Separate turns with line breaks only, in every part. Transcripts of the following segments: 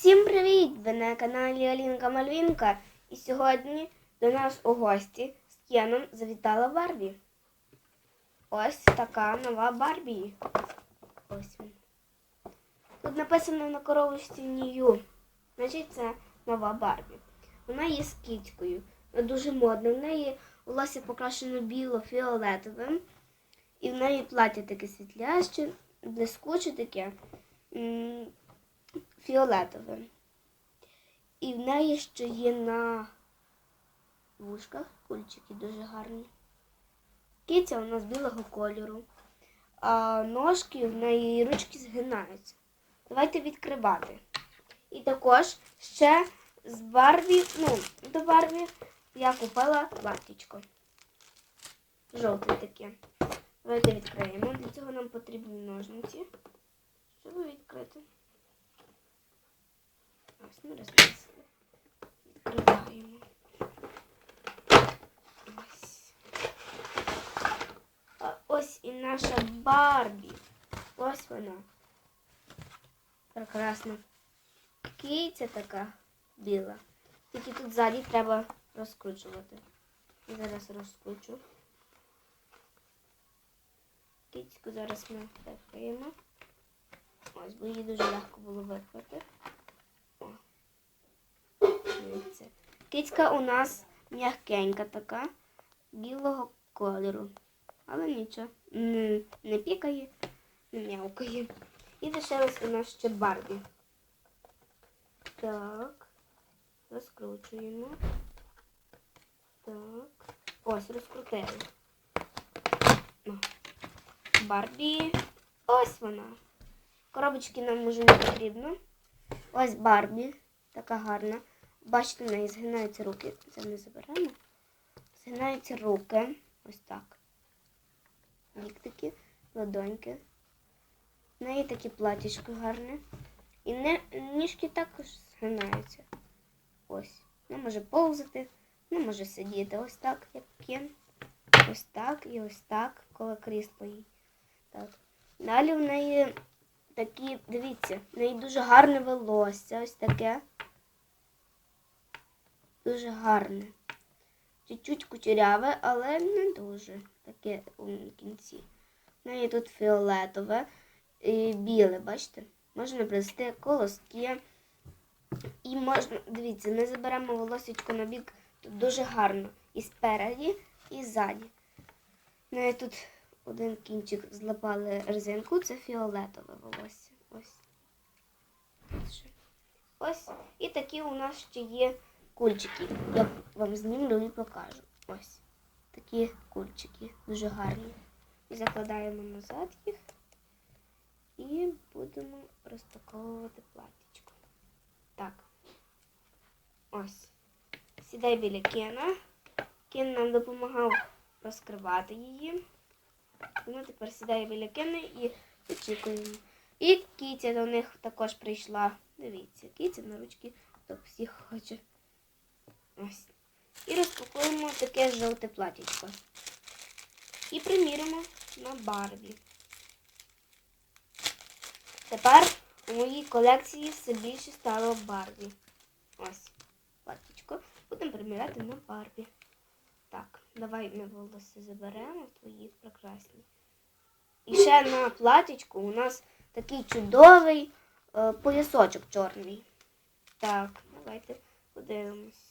Всім привіт! Ви на каналі Алінка Мальвінка. І сьогодні до нас у гості з Кеном завітала Барбі. Ось така нова Барбі. Ось він. Тут написано на коробочці Нью. Значить, це нова Барбі. Вона є з кітькою. Вона дуже модна. В неї волосся покрашено біло-фіолетовим. І в неї плаття таке світляще, блискуче таке. М, фіолетове. І в неї ще є на вушках кульчики дуже гарні. Киця у нас білого кольору, а ножки в неї і ручки згинаються. Давайте відкривати. І також ще з Барбі, ну, до Барбі я купила платтячко. Жовте таке. Давайте відкриємо. Для цього нам потрібні ножниці, щоб відкрити. Ось ми розмісили. Відкриваємо. Ось. Ось і наша Барбі. Ось вона. Прекрасна. Киця така біла. Тільки тут ззаді треба розкручувати. Я зараз розкручу. Кицьку зараз ми закриємо. Ось, бо її дуже легко було викрити. Дивіться. Кицька у нас м'ягкенька така, білого кольору. Але нічого, не, не пікає, не м'явкає. І лишилась у нас ще Барбі. Так. Розкручуємо. Так. Ось, розкрутили. Барбі. Ось вона. Коробочки нам уже не потрібно. Ось Барбі. Така гарна. Бачите, в неї згинаються руки. Це ми заберемо. Згинаються руки. Ось так. Ліктики, ладоньки. В неї таке платічко гарне. І не, ніжки також згинаються. Ось. Не може повзати, не може сидіти. Ось так, як кен. Ось так і ось так, коло крісла їй. Так. Далі в неї такі, дивіться, в неї дуже гарне волосся. Ось таке. Дуже гарне. Чуть-чуть кучеряве, але не дуже таке у кінці. В неї тут фіолетове і біле, бачите? Можна плести колоски. І можна, дивіться, ми заберемо волосечко на бік тут дуже гарно. І спереді, і ззаді. В неї тут один кінчик злапали резинку, це фіолетове волосся. Ось. Ось. І такі у нас ще є кульчики. Я вам знімлю і покажу. Ось. Такі кульчики. Дуже гарні. І закладаємо назад їх. І будемо розпаковувати платтячко. Так. Ось. Сідай біля Кена. Кен нам допомагав розкривати її. Вона тепер сідає біля Кена і очікуємо. І Кітя до них також прийшла. Дивіться, Кітя на ручки, хто всіх хоче. Ось. І розпакуємо таке жовте платічко. І приміримо на Барбі. Тепер у моїй колекції все більше стало Барбі. Ось платічко. Будемо приміряти на Барбі. Так, давай ми волосся заберемо, твої прекрасні. І ще на платічку у нас такий чудовий е, поясочок чорний. Так, давайте подивимось.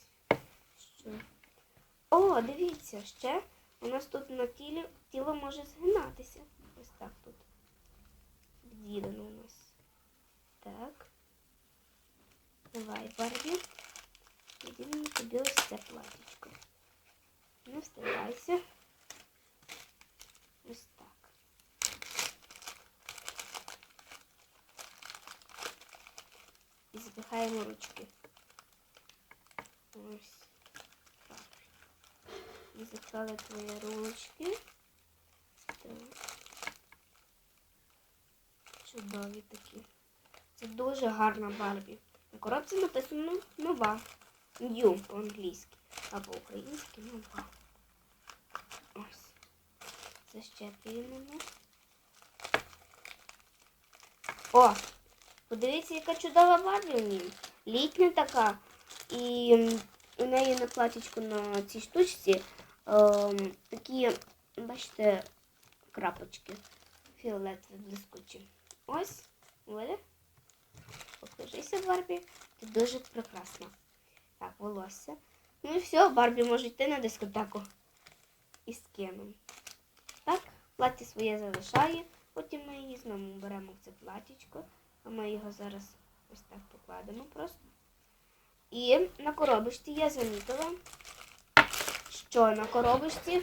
О, дивіться, ще у нас тут на тілі тіло може згинатися. Ось так тут. Вділено у нас. Так. Давай, Барбі. Вділимо тобі ось це платічко. Не встигайся. Ось так. І запихаємо ручки. Ось. І заклали твої ручки. Чудові такі. Це дуже гарна Барбі. На коробці написано нова. New по-англійськи. А по-українськи нова. Ось. Защепуємо. О! Подивіться, яка чудова Барбі у ній. Літня така. І у неї на платічку на цій штучці ем, такі, бачите, крапочки фіолетові блискучі. Ось, види? Покажися, Барбі. Ти дуже прекрасна. Так, волосся. Ну і все, Барбі може йти на дискотеку. І з. Так, плаття своє залишає. Потім ми її знову беремо в це платічко. А ми його зараз ось так покладемо просто. І на коробочці я замітила, що на коробочці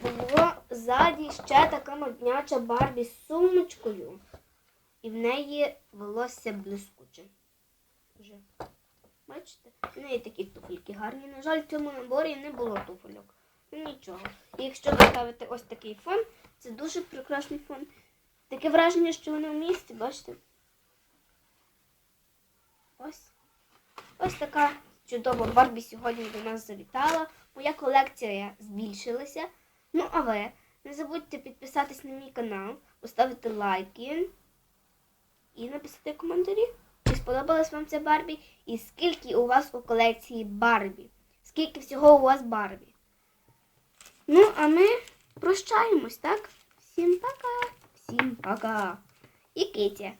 було ззаді ще така модняча Барбі з сумочкою. І в неї волосся блискуче. Вже. Бачите? В неї такі туфельки гарні. На жаль, в цьому наборі не було туфельок. Ну нічого. І якщо доставити ось такий фон, це дуже прекрасний фон. Таке враження, що воно в місті, бачите? Ось. Ось така чудова Барбі сьогодні до нас завітала. Моя колекція збільшилася. Ну, а ви не забудьте підписатись на мій канал, поставити лайки і написати коментарі. Чи сподобалась вам ця Барбі? І скільки у вас у колекції Барбі? Скільки всього у вас Барбі? Ну, а ми прощаємось, так? Всім пока! Всім пока! І Китя.